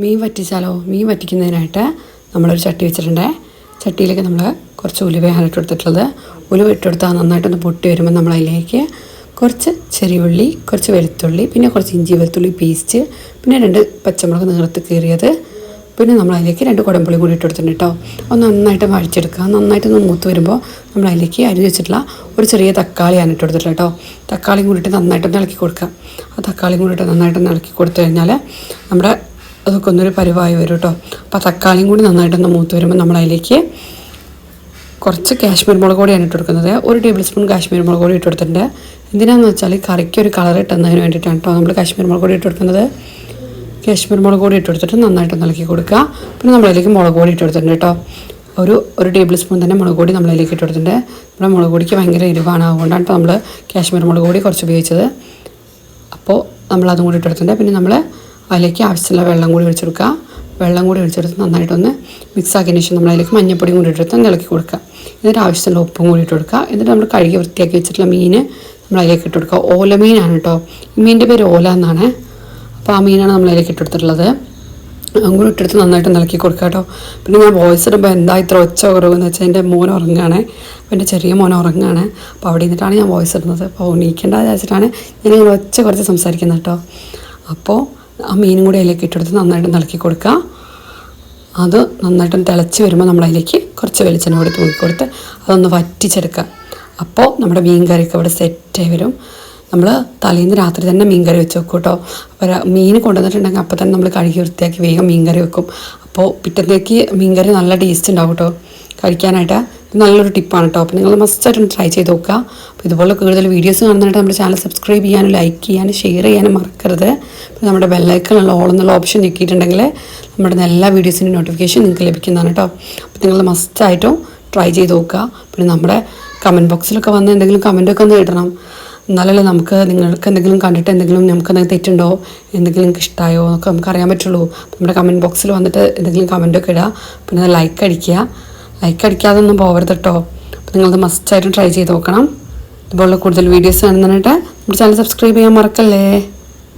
മീൻ വറ്റിച്ചാലോ? മീൻ വറ്റിക്കുന്നതിനായിട്ട് നമ്മളൊരു ചട്ടി വെച്ചിട്ടുണ്ടേ. ചട്ടിയിലേക്ക് നമ്മൾ കുറച്ച് ഉലുവയാണ് ഇട്ട് കൊടുത്തിട്ടുള്ളത് ഉലുവ ഇട്ട് കൊടുത്താൽ നന്നായിട്ടൊന്ന് പൊട്ടി വരുമ്പോൾ നമ്മൾ അതിലേക്ക് കുറച്ച് ചെറിയുള്ളി കുറച്ച് വെളുത്തുള്ളി പിന്നെ കുറച്ച് ഇഞ്ചി വെളുത്തുള്ളി പേസ്റ്റ് പിന്നെ രണ്ട് പച്ചമുളക് നീർത്ത് കീറിയത്. പിന്നെ നമ്മൾ അതിലേക്ക് രണ്ട് കുടമ്പുളി കൂടി ഇട്ട് കൊടുത്തിട്ടുണ്ട് കേട്ടോ. അത് നന്നായിട്ട് വഴിച്ചെടുക്കുക നന്നായിട്ടൊന്ന് മൂത്ത് വരുമ്പോൾ നമ്മൾ അതിലേക്ക് അരിഞ്ഞ് വെച്ചിട്ടുള്ള ഒരു ചെറിയ തക്കാളിയാണ് ഇട്ട് കൊടുത്തിട്ടുള്ളത് കേട്ടോ. തക്കാളിയും കൂടിയിട്ട് നന്നായിട്ടൊന്ന് ഇളക്കി കൊടുക്കുക. ആ തക്കാളിയും കൂടിയിട്ട് നന്നായിട്ടൊന്ന് ഇളക്കി കൊടുത്തു കഴിഞ്ഞാൽ നമ്മുടെ അതൊക്കെ ഒന്നൊരു പരിവായി വരും കേട്ടോ അപ്പോൾ തക്കാളിയും കൂടി നന്നായിട്ടൊന്ന് മൂത്ത് വരുമ്പോൾ നമ്മൾ അതിലേക്ക് കുറച്ച് കാശ്മീർ മുളക് പൊടിയാണ് ഇട്ട് കൊടുക്കുന്നത്. ഒരു ടേബിൾ സ്പൂൺ കാശ്മീർ മുളക് പൊടി ഇട്ട് കൊടുത്തിട്ടുണ്ട്. എന്തിനാന്ന് വെച്ചാൽ കറിക്ക് ഒരു കളർ ഇട്ടുന്നതിന് വേണ്ടിയിട്ടാണ് കേട്ടോ നമ്മൾ കാശ്മീർ മുളക് പൊടി ഇട്ട് കൊടുക്കുന്നത്. കാശ്മീർ മുളക് പൊടി ഇട്ട് കൊടുത്തിട്ട് നന്നായിട്ട് ഇളക്കി കൊടുക്കുക. പിന്നെ നമ്മളതിലേക്ക് മുളക് പൊടി ഇട്ട് കൊടുത്തിട്ടുണ്ട് കേട്ടോ ഒരു ഒരു ടേബിൾ സ്പൂൺ തന്നെ മുളക് പൊടി നമ്മളതിലേക്ക് ഇട്ട് കൊടുത്തിട്ടുണ്ട്. നമ്മുടെ മുളക് പൊടിക്ക് ഭയങ്കര എരിവാണ് അതുകൊണ്ടാണ് നമ്മൾ കാശ്മീർ മുളക് പൊടി കുറച്ച് ഉപയോഗിച്ചത്. അപ്പോൾ നമ്മൾ കൂടി ഇട്ടെടുത്തിട്ടുണ്ട് പിന്നെ നമ്മൾ അതിലേക്ക് ആവശ്യമുള്ള വെള്ളം കൂടി ഒഴിച്ചെടുക്കുക. വെള്ളം കൂടി ഒഴിച്ചെടുത്ത് നന്നായിട്ടൊന്ന് മിക്സ് ആക്കിയതിന് ശേഷം നമ്മൾ അതിലേക്ക് മഞ്ഞപ്പൊടിയും കൂടി ഇട്ടെടുത്ത് ഇളക്കി കൊടുക്കുക. എന്നിട്ട് ആവശ്യമുള്ള ഉപ്പും കൂടി ഇട്ട് കൊടുക്കുക. എന്നിട്ട് നമ്മൾ കഴുകി വൃത്തിയാക്കി വെച്ചിട്ടുള്ള മീൻ നമ്മൾ അതിലേക്ക് ഇട്ട് കൊടുക്കുക. ഓല മീനാണ് കേട്ടോ. ഈ മീനിന്റെ പേര് ഓല എന്നാണ്. അപ്പോൾ ആ മീനാണ് നമ്മൾ അതിലേക്ക് ഇട്ട് കൊടുത്തിട്ടുള്ളത്. അതും കൂടി ഇട്ടെടുത്ത് നന്നായിട്ട് ഇളക്കി കൊടുക്കുക കേട്ടോ. പിന്നെ ഞാൻ വോയിസ് ഇടുമ്പോൾ എന്താ ഇത്ര ഒച്ച കുറവെന്ന് വെച്ചാൽ എന്റെ മോൻ ഉറങ്ങുകയാണ്. അപ്പോൾ എന്റെ ചെറിയ മോൻ ഉറങ്ങുകയാണ്. അപ്പോൾ അവിടെ നിന്നിട്ടാണ് ഞാൻ വോയിസ് ഇടുന്നത്. അപ്പോൾ എണീക്കേണ്ട വിചാരിച്ചിട്ടാണ് ഞാനിങ്ങനെ ഒച്ച കുറച്ച് സംസാരിക്കുന്നത് കേട്ടോ. അപ്പോൾ ആ മീനും കൂടി അതിലേക്ക് ഇട്ടെടുത്ത് നന്നായിട്ട് ഇളക്കി കൊടുക്കുക. അത് നന്നായിട്ടൊന്ന് തിളച്ച് വരുമ്പോൾ നമ്മൾ അതിലേക്ക് കുറച്ച് വെളിച്ചെണ്ണ കൂടി തൂക്കി കൊടുത്ത് അതൊന്ന് വറ്റിച്ചെടുക്കുക. അപ്പോൾ നമ്മുടെ മീൻ കറിയൊക്കെ ഇവിടെ സെറ്റായി വരും. നമ്മൾ തലേന്ന് രാത്രി തന്നെ മീൻ കറി വെച്ച് വെക്കും കേട്ടോ. അപ്പോൾ മീൻ കൊണ്ടുവന്നിട്ടുണ്ടെങ്കിൽ അപ്പോൾ തന്നെ നമ്മൾ കഴുകി വൃത്തിയാക്കി വേഗം മീൻ കറി വെക്കും. അപ്പോൾ പിറ്റത്തേക്ക് മീൻ കറി നല്ല ടേസ്റ്റ് ഉണ്ടാവും കേട്ടോ. കഴിക്കാനായിട്ട് നല്ലൊരു ടിപ്പാണ് കേട്ടോ അപ്പോൾ നിങ്ങൾ മസ്റ്റായിട്ടൊന്ന് ട്രൈ ചെയ്ത് നോക്കുക. അപ്പോൾ ഇതുപോലെ കൂടുതൽ വീഡിയോസ് കാണുന്നതായിട്ട് നമ്മുടെ ചാനൽ സബ്സ്ക്രൈബ് ചെയ്യാനും ലൈക്ക് ചെയ്യാനും ഷെയർ ചെയ്യാനും മറക്കരുത്. അപ്പോൾ നമ്മുടെ ബെല്ലൈക്കണുള്ള ഓൾ എന്നുള്ള ഓപ്ഷൻ ഞെക്കിയിട്ടുണ്ടെങ്കിൽ നമ്മുടെ എല്ലാ വീഡിയോസിന്റെ നോട്ടിഫിക്കേഷൻ നിങ്ങൾക്ക് ലഭിക്കുന്നതാണ് കേട്ടോ അപ്പോൾ നിങ്ങൾ മസ്റ്റായിട്ടും ട്രൈ ചെയ്ത് നോക്കുക. പിന്നെ നമ്മുടെ കമന്റ് ബോക്സിലൊക്കെ വന്ന് എന്തെങ്കിലും കമന്റൊക്കെ ഒന്ന് ഇടണം. എന്നാലല്ലേ നമുക്ക് നിങ്ങൾക്ക് എന്തെങ്കിലും കണ്ടിട്ട് എന്തെങ്കിലും നമുക്ക് എന്തെങ്കിലും തെറ്റുണ്ടോ? എന്തെങ്കിലും ഇഷ്ടമായോ എന്നൊക്കെ നമുക്ക് അറിയാൻ പറ്റുള്ളൂ. നമ്മുടെ കമന്റ് ബോക്സിൽ വന്നിട്ട് എന്തെങ്കിലും കമന്റൊക്കെ ഇടുക. പിന്നെ ലൈക്ക് അടിക്കുക. ലൈക്ക് അടിക്കാതെ ഒന്നും പോകരുത് കേട്ടോ നിങ്ങളത് മസ്റ്റായിട്ടും ട്രൈ ചെയ്ത് നോക്കണം. ഇതുപോലുള്ള കൂടുതൽ വീഡിയോസ് കാണുന്നതിനായിട്ട് നമ്മുടെ ചാനൽ സബ്സ്ക്രൈബ് ചെയ്യാൻ മറക്കല്ലേ?